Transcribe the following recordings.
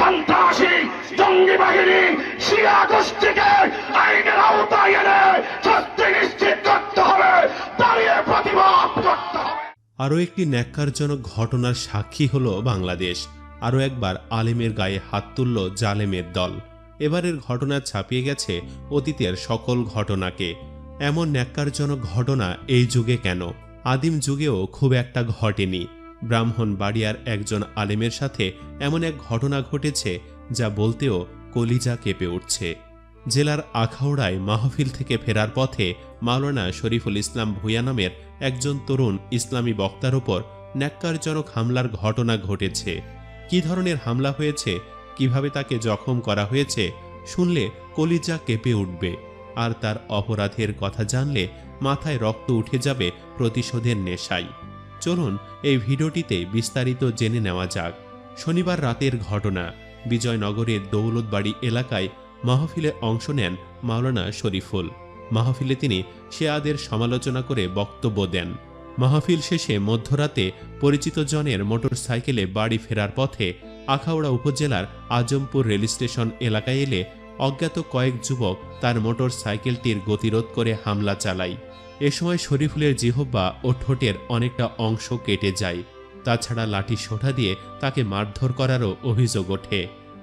সন্ত্রাসী জঙ্গি বাহিনী শিয়া গোষ্ঠীকে আইনের আওতায় এনে শাস্তি নিশ্চিত করতে হবে, দাঁড়িয়ে প্রতিবাদ করতে হবে। আরও একটি ন্যাক্কারজনক ঘটনার সাক্ষী হল বাংলাদেশ। আরও একবার আলেমের গায়ে হাত তুলল জালেমের দল। এবারের ঘটনা ছাপিয়ে গেছে অতীতের সকল ঘটনাকে। এমন ন্যাক্কারজনক ঘটনা এই যুগে কেন? আদিম যুগেও খুব একটা ঘটেনি। ব্রাহ্মণ বাড়িয়ার একজন আলেমের সাথে এমন এক ঘটনা ঘটেছে যা বলতেও কলিজা কেঁপে উঠছে। জেলার আখাউড়ায় মাহফিল থেকে ফেরার পথে মাওলানা শরীফুল ইসলাম ভুইয়া নামের একজন তরুণ ইসলামী বক্তার ওপর ন্যাক্কারজনক হামলার ঘটনা ঘটেছে। কি ধরনের হামলা হয়েছে, কীভাবে তাকে জখম করা হয়েছে, শুনলে কলিজা কেঁপে উঠবে। আর তার অপরাধের কথা জানলে মাথায় রক্ত উঠে যাবে প্রতিশোধের নেশায়। চলুন এই ভিডিওটিতে বিস্তারিত জেনে নেওয়া যাক। শনিবার রাতের ঘটনা। বিজয়নগরের দৌলতবাড়ি এলাকায় মাহফিলে অংশ নেন মাওলানা শরীফুল। মাহফিলে তিনি শেয়াদের সমালোচনা করে বক্তব্য দেন। মাহফিল শেষে মধ্যরাতে পরিচিত জনের মোটর সাইকেলে বাড়ি ফেরার পথে আখাউড়া উপজেলার আজমপুর রেল স্টেশন এলাকায় এলে অজ্ঞাত কয়েক যুবক তার মোটর সাইকেলটির গতিরোধ করে হামলা চালায়। এ সময় শরীফুলের জিহব্বা ও ঠোঁটের অনেকটা অংশ কেটে যায়। তাছাড়া লাঠি সোঠা দিয়ে তাকে মারধর করারও অভিযোগ ওঠে।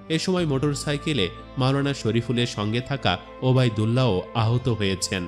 এ সময় মোটর সাইকেলে মাওলানা শরীফুলের সঙ্গে থাকা ওবায়দুল্লাহও আহত হয়েছেন।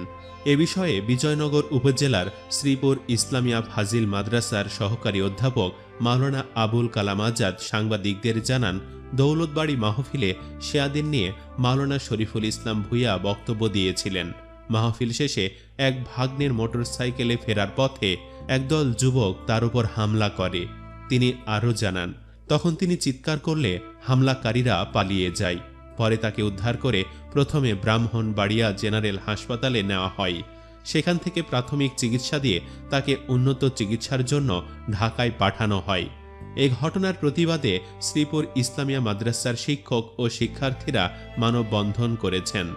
এ বিষয়ে বিজয়নগর উপজেলার শ্রীপুর ইসলামিয়া ফাজিল মাদ্রাসার সহকারী অধ্যাপক মাওলানা আবুল কালাম আজাদ সাংবাদিকদের জানান, দৌলতবাড়ি মাহফিলে শেয়াদিন নিয়ে মাওলানা শরীফুল ইসলাম ভুইয়া বক্তব্য দিয়েছিলেন। মাহফিল শেষে এক ভাগ্নের মোটর সাইকেলে ফেরার পথে একদল যুবক তার উপর হামলা করে। তিনি আরও জানান, তখন তিনি চিৎকার করলে হামলাকারীরা পালিয়ে যায়। পরে তাকে উদ্ধার করে প্রথমে ব্রাহ্মণবাড়িয়া জেনারেল হাসপাতালে নেওয়া হয়। সেখান থেকে প্রাথমিক চিকিৎসা দিয়ে তাকে উন্নত চিকিৎসার জন্য ঢাকায় পাঠানো হয়। এই ঘটনার প্রতিবাদে শ্রীপুর ইসলামিয়া মাদ্রাসার শিক্ষক ও শিক্ষার্থীরা মানববন্ধন করেছেন।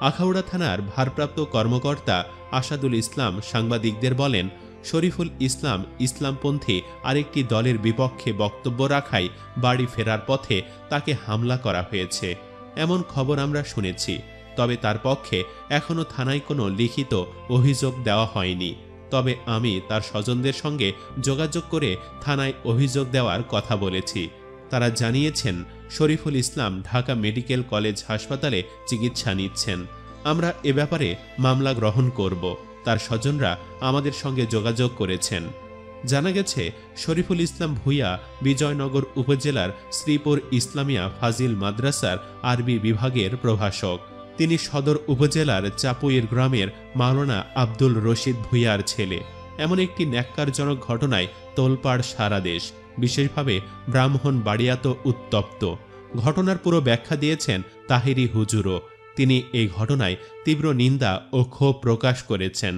আখাউড়া থানার ভারপ্রাপ্ত কর্মকর্তা আসাদুল ইসলাম সাংবাদিকদের বলেন, শরীফুল ইসলাম ইসলামপন্থী আরেকটি দলের বিপক্ষে বক্তব্য রাখায় বাড়ি ফেরার পথে তাকে হামলা করা হয়েছে। এমন খবর আমরা শুনেছি। তবে তার পক্ষে এখনও থানায় কোনো লিখিত অভিযোগ দেওয়া হয়নি। তবে আমি তার স্বজনদের সঙ্গে যোগাযোগ করে থানায় অভিযোগ দেওয়ার কথা বলেছি। তারা জানিয়েছেন, শরীফুল ইসলাম ঢাকা মেডিকেল কলেজ হাসপাতালে চিকিৎসা নিচ্ছেন। আমরা এ ব্যাপারে মামলা গ্রহণ করব। তার স্বজনরা আমাদের সঙ্গে যোগাযোগ করেছেন। জানা গেছে, শরীফুল ইসলাম ভুইয়া বিজয়নগর উপজেলার শ্রীপুর ইসলামিয়া ফাজিল মাদ্রাসার আরবি বিভাগের প্রভাষক। তিনি সদর উপজেলার চাপুইয়ের গ্রামের মাওলানা আব্দুল রশিদ ভুইয়ার ছেলে। এমন একটি ন্যাক্কারজনক ঘটনায় তোলপাড় সারা দেশ, বিশেষভাবে ব্রাহ্মণ বাড়িয়াত উত্তপ্ত। ঘটনার পুরো ব্যাখ্যা দিয়েছেন তাহিরি হুজুরও। তিনি এই ঘটনায় তীব্র নিন্দা ও ক্ষোভ প্রকাশ করেছেন।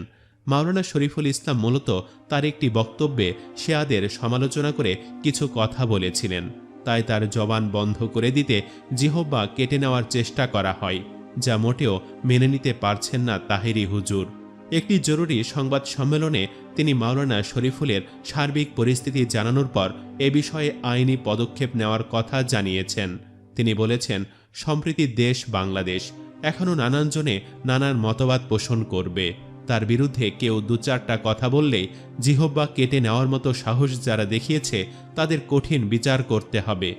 মাওলানা শরীফুল ইসলাম মূলত তার একটি বক্তব্যে শেয়াদের সমালোচনা করে কিছু কথা বলেছিলেন। তাই তার জবান বন্ধ করে দিতে জিহব্বা কেটে নেওয়ার চেষ্টা করা হয়। যা মোটেও মেনে নিতে পারছেন না তাহেরি হুজুর। একটি জরুরি সংবাদ সম্মেলনে তিনি মাওলানা শরীফুলের সার্বিক পরিস্থিতি জানানোর পর এ বিষয়ে আইনি পদক্ষেপ নেওয়ার কথা জানিয়েছেন। তিনি বলেছেন, সম্প্রীতি দেশ বাংলাদেশ এখনও নানান জনে নানান মতবাদ পোষণ করবে। তার বিরুদ্ধে কেউ দু চারটা কথা বললেই জিহব্বা কেটে নেওয়ার মতো সাহস যারা দেখিয়েছে তাদের কঠিন বিচার করতে হবে।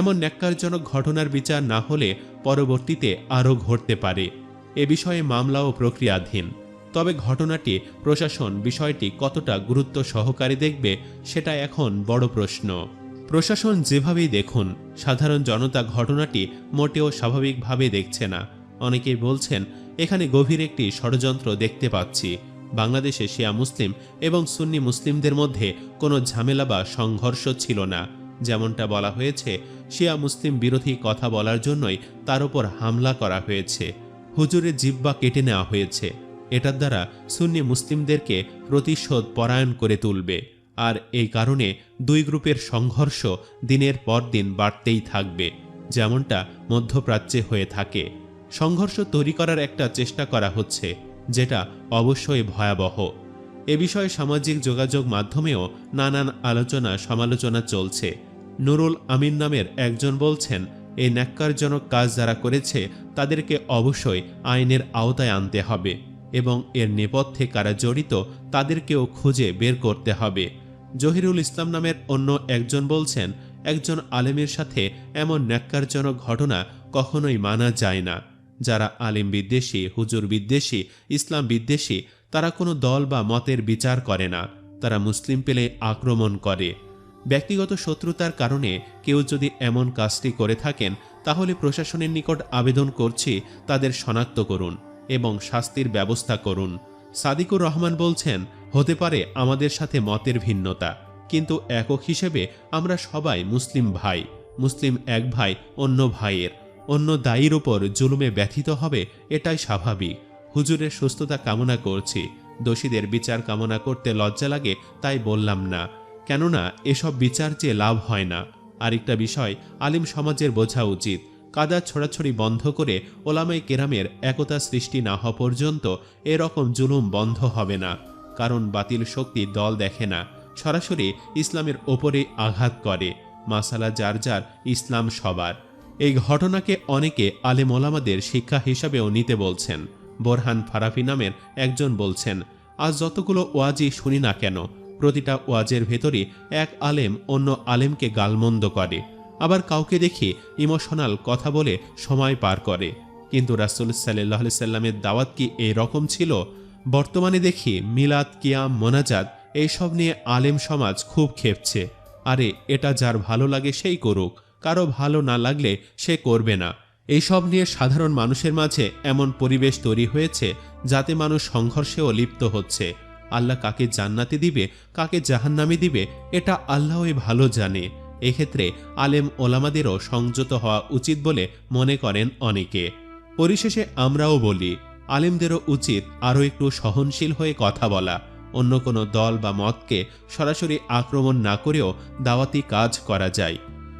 এমন ন্যাক্কারজনক ঘটনার বিচার না হলে পরবর্তীতে আরও ঘটতে পারে। এ বিষয়ে মামলাও প্রক্রিয়াধীন। তবে ঘটনাটি প্রশাসন বিষয়টি কতটা গুরুত্ব সহকারে দেখবে সেটা এখন বড় প্রশ্ন। প্রশাসন যেভাবেই দেখুন, সাধারণ জনতা ঘটনাটি মোটেও স্বাভাবিকভাবে দেখছে না। অনেকেই বলছেন, এখানে গভীর একটি ষড়যন্ত্র দেখতে পাচ্ছি। বাংলাদেশে শিয়া মুসলিম এবং সুন্নি মুসলিমদের মধ্যে কোনো ঝামেলা বা সংঘর্ষ ছিল না। যেমনটা বলা হয়েছে, শিয়া মুসলিম বিরোধী কথা বলার জন্যই তার উপর হামলা করা হয়েছে। হুজুরের জিব্বা কেটে নেওয়া হয়েছে। এটার দ্বারা সুন্নি মুসলিমদেরকে প্রতিশোধ পরায়ণ করে তুলবে। আর এই কারণে দুই গ্রুপের সংঘর্ষ দিনের পর দিন বাড়তেই থাকবে, যেমনটা মধ্যপ্রাচ্যে হয়ে থাকে। সংঘর্ষ তৈরি করার একটা চেষ্টা করা হচ্ছে, যেটা অবশ্যই ভয়াবহ। এ বিষয়ে সামাজিক যোগাযোগ মাধ্যমেও নানান আলোচনা সমালোচনা চলছে। নুরুল আমিন নামের একজন বলছেন এই ন্যাক্কারজনক কাজ যারা করেছে, তাদেরকে অবশ্যই আইনের আওতায় আনতে হবে এবং এর নেপথ্যে কারা জড়িত, তাদেরকেও খুঁজে বের করতে হবে। জহিরুল ইসলাম নামের অন্য একজন বলছেন, একজন আলেমের সাথে এমন ন্যাক্কারজনক ঘটনা কখনোই মানা যায় না। যারা আলিম বিদ্বেষী, হুজুর বিদ্বেষী, ইসলাম বিদ্বেষী তারা কোনো দল বা মতের বিচার করে না। তারা মুসলিম পেলে আক্রমণ করে। ব্যক্তিগত শত্রুতার কারণে কেউ যদি এমন কাজটি করে থাকেন, তাহলে প্রশাসনের নিকট আবেদন করছি, তাদের শনাক্ত করুন এবং শাস্তির ব্যবস্থা করুন। সাদিকুর রহমান বলছেন, হতে পারে আমাদের সাথে মতের ভিন্নতা, কিন্তু একক হিসেবে আমরা সবাই মুসলিম ভাই, মুসলিম এক ভাই, অন্য ভাইয়ের, অন্য দায়ীর ওপর জুলুমে ব্যথিত হবে, এটাই স্বাভাবিক। হুজুরের সুস্থতা কামনা করছি। দোষীদের বিচার কামনা করতে লজ্জা লাগে, তাই বললাম না। কেননা, এসব বিচার চেয়ে লাভ হয় না। আরেকটা বিষয়, আলিম সমাজের বোঝা উচিত। কাদা ছড়াছড়ি বন্ধ করে ওলামাই কেরামের একতা সৃষ্টি না হওয়া পর্যন্ত এরকম জুলুম বন্ধ হবে না। কারণ বাতিল শক্তি দল দেখে না। সরাসরি ইসলামের ওপরে আঘাত করে। মাসালা যার যার, ইসলাম সবার। এই ঘটনাকে অনেকে আলেম ওলামাদের শিক্ষা হিসাবেও নিতে বলছেন। বোরহান ফারাফি নামের একজন বলছেন, আজ যতগুলো ওয়াজি শুনি না কেন, প্রতিটা ওয়াজের ভেতরে এক আলেম অন্য আলেমকে গালমন্দ করে। আবার কাউকে দেখি ইমোশনাল কথা বলে সময় পার করে। কিন্তু রাসুল সাল্লাহ সাল্লামের দাওয়াত কি এই রকম ছিল? বর্তমানে দেখি মিলাদ, কিয়াম, মোনাজাত এইসব নিয়ে আলেম সমাজ খুব খেপছে আরে, এটা যার ভালো লাগে সেই করুক, কারও ভালো না লাগলে সে করবে না। এইসব নিয়ে সাধারণ মানুষের মাঝে এমন পরিবেশ তৈরি হয়েছে যাতে মানুষ সংঘর্ষেও লিপ্ত হচ্ছে। আল্লাহ কাকে জান্নাতে দিবে, কাকে জাহান্নামে দিবে, এটা আল্লাহই ভালো জানে। এক্ষেত্রে আলেম ওলামাদেরও সংযত হওয়া উচিত বলে মনে করেন অনেকে। পরিশেষে আমরাও বলি, আলেমদেরও উচিত আরও একটু সহনশীল হয়ে কথা বলা। অন্য কোনো দল বা মতকে সরাসরি আক্রমণ না করেও দাওয়াতি কাজ করা যায়।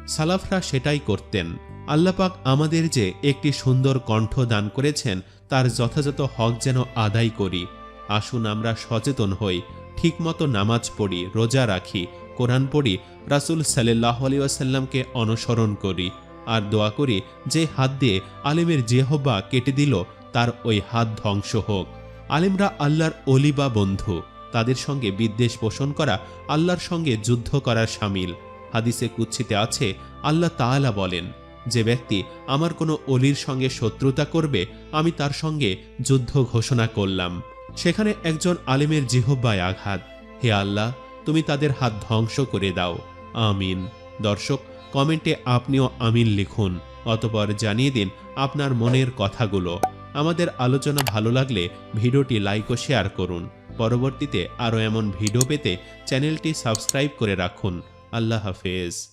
সালাফরা সেটাই করতেন। আল্লাপাক আমাদের যে একটি সুন্দর কণ্ঠ দান করেছেন, তার যথাযথ হক যেন আদায় করি। আসুন আমরা সচেতন হই, ঠিকমতো নামাজ পড়ি, রোজা রাখি, কোরআন পড়ি, রাসুল সাল্লাহ আলিয়াসাল্লামকে অনুসরণ করি, আর দোয়া করি যে হাত দিয়ে আলিমের জেহব্বা কেটে দিল, তার ওই হাত ধ্বংস হোক। আলিমরা আল্লাহর অলি বা বন্ধু, তাদের সঙ্গে বিদ্বেষ পোষণ করা, আল্লাহর সঙ্গে যুদ্ধ করার সামিল। হাদিসে কুচ্ছিতে আছে, আল্লাহ তাআলা বলেন যে ব্যক্তি আমার কোনো অলির সঙ্গে শত্রুতা করবে, আমি তার সঙ্গে যুদ্ধ ঘোষণা করলাম। সেখানে একজন আলিমের জিহব্বায় আঘাত। হে আল্লাহ, তুমি তাদের হাত ধ্বংস করে দাও। আমিন। দর্শক, কমেন্টে আপনিও আমিন লিখুন, অতপর জানিয়ে দিন আপনার মনের কথাগুলো। আমাদের আলোচনা ভালো লাগলে ভিডিওটি লাইক ও শেয়ার করুন। পরবর্তীতে আরও এমন ভিডিও পেতে চ্যানেলটি সাবস্ক্রাইব করে রাখুন। আল্লাহ হাফেজ।